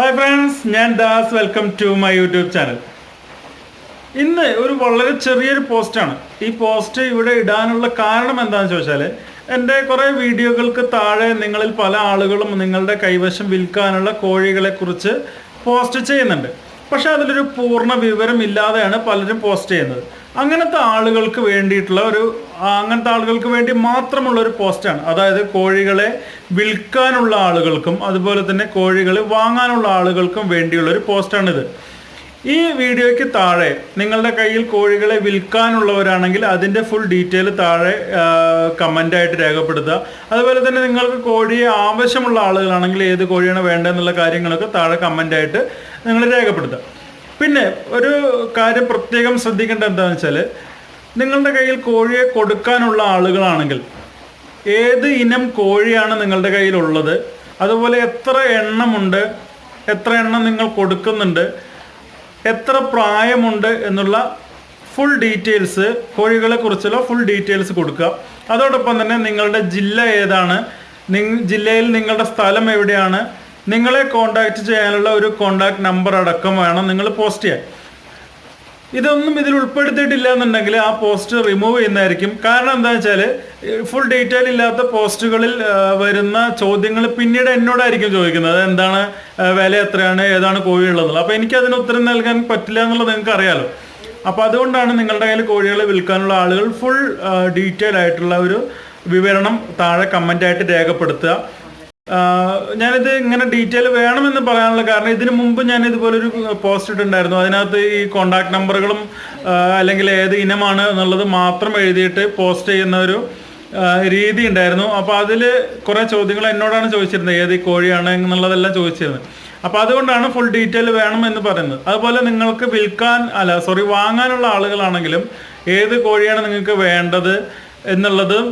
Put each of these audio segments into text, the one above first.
Hi friends ഞാൻ Das. Welcome to my YouTube channel ഇന്ന് ഒരു വളരെ ചെറിയൊരു പോസ്റ്റാണ് ഈ പോസ്റ്റ് ഇവിടെ ഇടാനുള്ള കാരണം എന്താണെന്ന് ചോദിച്ചാൽ എന്റെ കുറേ വീഡിയോകൾക്ക് താഴെ നിങ്ങളിൽ പല ആളുകളും നിങ്ങളുടെ കൈവശം വിൽക്കാനുള്ള കോഴികളെക്കുറിച്ച് പോസ്റ്റ് ചെയ്യുന്നുണ്ട്. പക്ഷെ അതിലൊരു പൂർണ വിവരം ഇല്ലാതെയാണ് പലരും പോസ്റ്റ് ചെയ്യുന്നത്. അങ്ങനത്തെ ആളുകൾക്ക് വേണ്ടിയിട്ടുള്ള ഒരു അങ്ങനത്തെ ആളുകൾക്ക് വേണ്ടി മാത്രമുള്ള ഒരു പോസ്റ്റാണ്. അതായത് കോഴികളെ വിൽക്കാനുള്ള ആളുകൾക്കും അതുപോലെ തന്നെ കോഴികളെ വാങ്ങാനുള്ള ആളുകൾക്കും വേണ്ടിയുള്ള ഒരു പോസ്റ്റാണിത്. ഈ വീഡിയോയ്ക്ക് താഴെ നിങ്ങളുടെ കയ്യിൽ കോഴികളെ വിൽക്കാനുള്ളവരാണെങ്കിൽ അതിന്റെ ഫുൾ ഡീറ്റെയിൽ താഴെ കമന്റായിട്ട് രേഖപ്പെടുത്തുക. അതുപോലെ തന്നെ നിങ്ങൾക്ക് കോഴിയെ ആവശ്യമുള്ള ആളുകളാണെങ്കിൽ ഏത് കോഴിയാണ് വേണ്ടതെന്നുള്ള കാര്യങ്ങളൊക്കെ താഴെ കമന്റായിട്ട് നിങ്ങൾ രേഖപ്പെടുത്തുക. പിന്നെ ഒരു കാര്യം പ്രത്യേകം ശ്രദ്ധിക്കേണ്ട എന്താണെന്ന് വെച്ചാൽ നിങ്ങളുടെ കയ്യിൽ കോഴിയെ കൊടുക്കാനുള്ള ആളുകളാണെങ്കിൽ ഏത് ഇനം കോഴിയാണ് നിങ്ങളുടെ കയ്യിലുള്ളത്? അതുപോലെ എത്ര എണ്ണമുണ്ട്? എത്ര എണ്ണം നിങ്ങൾ കൊടുക്കുന്നുണ്ട്? എത്ര പ്രായമുണ്ട് എന്നുള്ള ഫുൾ ഡീറ്റെയിൽസ് കോഴികളെ കുറിച്ചുള്ള ഫുൾ ഡീറ്റെയിൽസ് കൊടുക്കുക. അതോടൊപ്പം തന്നെ നിങ്ങളുടെ ജില്ല ഏതാണ്? ജില്ലയിൽ നിങ്ങളുടെ സ്ഥലം എവിടെയാണ്? നിങ്ങളെ കോണ്ടാക്ട് ചെയ്യാനുള്ള ഒരു കോണ്ടാക്ട് നമ്പർ അടക്കം വേണം നിങ്ങൾ പോസ്റ്റ് ചെയ്യാൻ. ഇതൊന്നും ഇതിൽ ഉൾപ്പെടുത്തിയിട്ടില്ല എന്നുണ്ടെങ്കിൽ ആ പോസ്റ്റ് റിമൂവ് ചെയ്യുന്നതായിരിക്കും. കാരണം എന്താ വെച്ചാൽ ഫുൾ ഡീറ്റെയിൽ ഇല്ലാത്ത പോസ്റ്റുകളിൽ വരുന്ന ചോദ്യങ്ങൾ പിന്നീട് എന്നോടായിരിക്കും ചോദിക്കുന്നത്. എന്താണ് വില എത്രയാണ് ഏതാണ് കോഴി ഉള്ളത് അപ്പോൾ എനിക്ക് അതിന് ഉത്തരം നൽകാൻ പറ്റില്ല എന്നുള്ളത് നിങ്ങൾക്ക് അറിയാലോ. അപ്പോൾ അതുകൊണ്ടാണ് നിങ്ങളുടെ കയ്യിൽ കോഴികളെ വിൽക്കാനുള്ള ആളുകൾ ഫുൾ ഡീറ്റെയിൽ ആയിട്ടുള്ള ഒരു വിവരണം താഴെ കമന്റായിട്ട് രേഖപ്പെടുത്തുക. ഞാനിത് ഇങ്ങനെ ഡീറ്റെയിൽ വേണമെന്ന് പറയാനുള്ള കാരണം ഇതിനു മുമ്പ് ഞാൻ ഇതുപോലൊരു പോസ്റ്റ് ഇട്ടുണ്ടായിരുന്നു അതിനകത്ത് ഈ കോണ്ടാക്ട് നമ്പറുകളും അല്ലെങ്കിൽ ഏത് ഇനമാണ് എന്നുള്ളത് മാത്രം എഴുതിയിട്ട് പോസ്റ്റ് ചെയ്യുന്ന ഒരു രീതി ഉണ്ടായിരുന്നു. അപ്പോൾ അതിൽ കുറേ ചോദ്യങ്ങൾ എന്നോടാണ് ചോദിച്ചിരുന്നത്. ഏത് കോഴിയാണ് എന്നുള്ളതെല്ലാം ചോദിച്ചിരുന്നത്. അപ്പോൾ അതുകൊണ്ടാണ് ഫുൾ ഡീറ്റെയിൽ വേണം എന്ന് പറയുന്നത്. അതുപോലെ നിങ്ങൾക്ക് വിൽക്കാൻ അല്ല സോറി വാങ്ങാനുള്ള ആളുകളാണെങ്കിലും ഏത് കോഴിയാണ് നിങ്ങൾക്ക് വേണ്ടത് എന്നുള്ളതും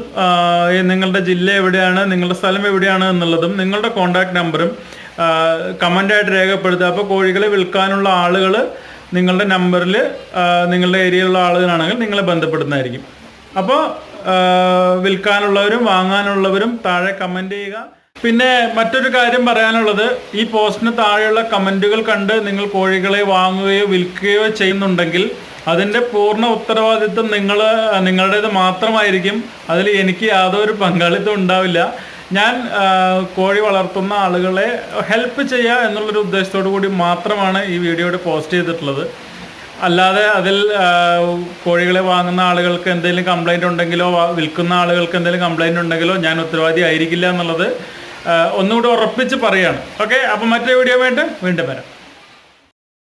നിങ്ങളുടെ ജില്ല എവിടെയാണ് നിങ്ങളുടെ സ്ഥലം എവിടെയാണ് എന്നുള്ളതും നിങ്ങളുടെ കോണ്ടാക്ട് നമ്പറും കമന്റായിട്ട് രേഖപ്പെടുത്തുക. അപ്പോൾ കോഴികളെ വിൽക്കാനുള്ള ആളുകൾ നിങ്ങളുടെ നമ്പറിൽ നിങ്ങളുടെ ഏരിയയിലുള്ള ആളുകളാണെങ്കിൽ നിങ്ങളെ ബന്ധപ്പെടുന്നതായിരിക്കും അപ്പോൾ വിൽക്കാനുള്ളവരും വാങ്ങാനുള്ളവരും താഴെ കമന്റ് ചെയ്യുക. പിന്നെ മറ്റൊരു കാര്യം പറയാനുള്ളത് ഈ പോസ്റ്റിന് താഴെയുള്ള കമന്റുകൾ കണ്ട് നിങ്ങൾ കോഴികളെ വാങ്ങുകയോ വിൽക്കുകയോ ചെയ്യുന്നുണ്ടെങ്കിൽ അതിന്റെ പൂർണ ഉത്തരവാദിത്വം നിങ്ങൾ നിങ്ങളുടേത് മാത്രമായിരിക്കും. അതിൽ എനിക്ക് യാതൊരു പങ്കാളിത്തം ഉണ്ടാവില്ല. ഞാൻ കോഴി വളർത്തുന്ന ആളുകളെ ഹെൽപ്പ് ചെയ്യുക എന്നുള്ളൊരു ഉദ്ദേശത്തോടു കൂടി മാത്രമാണ് ഈ വീഡിയോയുടെ പോസ്റ്റ് ചെയ്തിട്ടുള്ളത്. അല്ലാതെ അതിൽ കോഴികളെ വാങ്ങുന്ന ആളുകൾക്ക് എന്തെങ്കിലും കംപ്ലൈന്റ് ഉണ്ടെങ്കിലോ വിൽക്കുന്ന ആളുകൾക്ക് എന്തെങ്കിലും കംപ്ലൈന്റ് ഉണ്ടെങ്കിലോ ഞാൻ ഉത്തരവാദി ആയിരിക്കില്ല എന്നുള്ളത് ഒന്നുകൂടി ഉറപ്പിച്ച് പറയാണ്. ഓക്കെ അപ്പം മറ്റേ വീഡിയോ വേണ്ട വീണ്ടും വരാം.